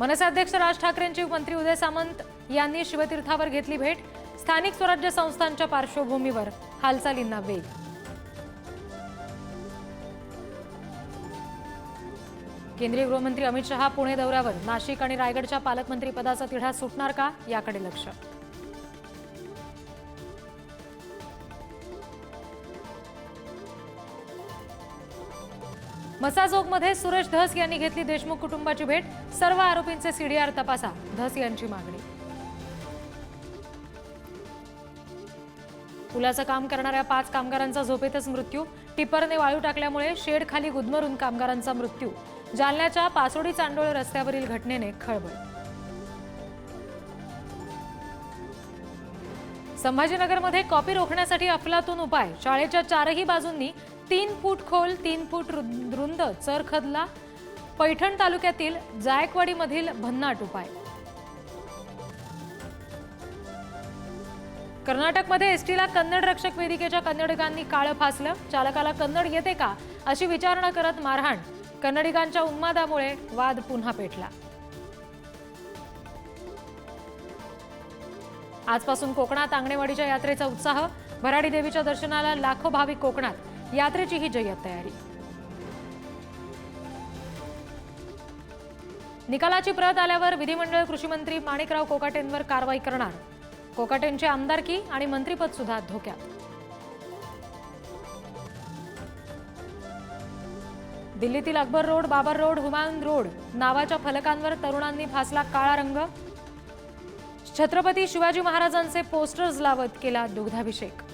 मनसे अध्यक्ष राज ठाकरेंची मंत्री उदय सामंत यांनी शिवतीर्थावर घेतली भेट. स्थानिक स्वराज्य संस्थांच्या पार्श्वभूमीवर हालचालींना वेग. केंद्रीय गृहमंत्री अमित शहा पुणे दौऱ्यावर. नाशिक आणि रायगडच्या पालकमंत्री पदाचा तिढा सुटणार का? याकडे लक्ष. मसाजोगमध्ये सुरेश धस यांनी घेतली देशमुख कुटुंबाची भेट. सर्व आरोपींचे सीडीआर तपासा. धस यांची मागणी. पुलाचं काम करणाऱ्या पाच कामगारांचा झोपेतच मृत्यू. टिपरने वाळू टाकल्यामुळे शेड खाली गुदमरून कामगारांचा मृत्यू. जालन्याच्या पासोडी चांडोळ रस्त्यावरील घटनेने खळबळ. संभाजीनगरमध्ये कॉपी रोखण्यासाठी अफलातून उपाय. शाळेच्या चारही बाजूंनी तीन फूट खोल तीन फूट रुंद चर खदला पैठण तालुक्यातील जायकवाडीमधील भन्नाट उपाय. कर्नाटकमध्ये एसटीला कन्नड रक्षक वेदिकेच्या कन्नडिकांनी काळं फासलं. चालकाला कन्नड येते का अशी विचारणा करत मारहाण. कन्नडिकांच्या उन्मादामुळे वाद पुन्हा पेटला. आजपासून कोकणात आंगणेवाडीच्या यात्रेचा उत्साह. भराडी देवीच्या दर्शनाला लाखो भाविक कोकणात. यात्रेची ही जय्यत तयारी. निकालाची प्रत आल्यावर विधिमंडळ कृषीमंत्री माणिकराव कोकाटेंवर कारवाई करणार. कोकाटेंची आमदारकी आणि मंत्रीपद सुद्धा धोक्यात. दिल्लीतील Akbar road Babar road Humayun road नावाच्या फलकांवर तरुणांनी फासला काळा रंग. छत्रपती शिवाजी महाराजांचे पोस्टर्स लावत केला दुग्धाभिषेक.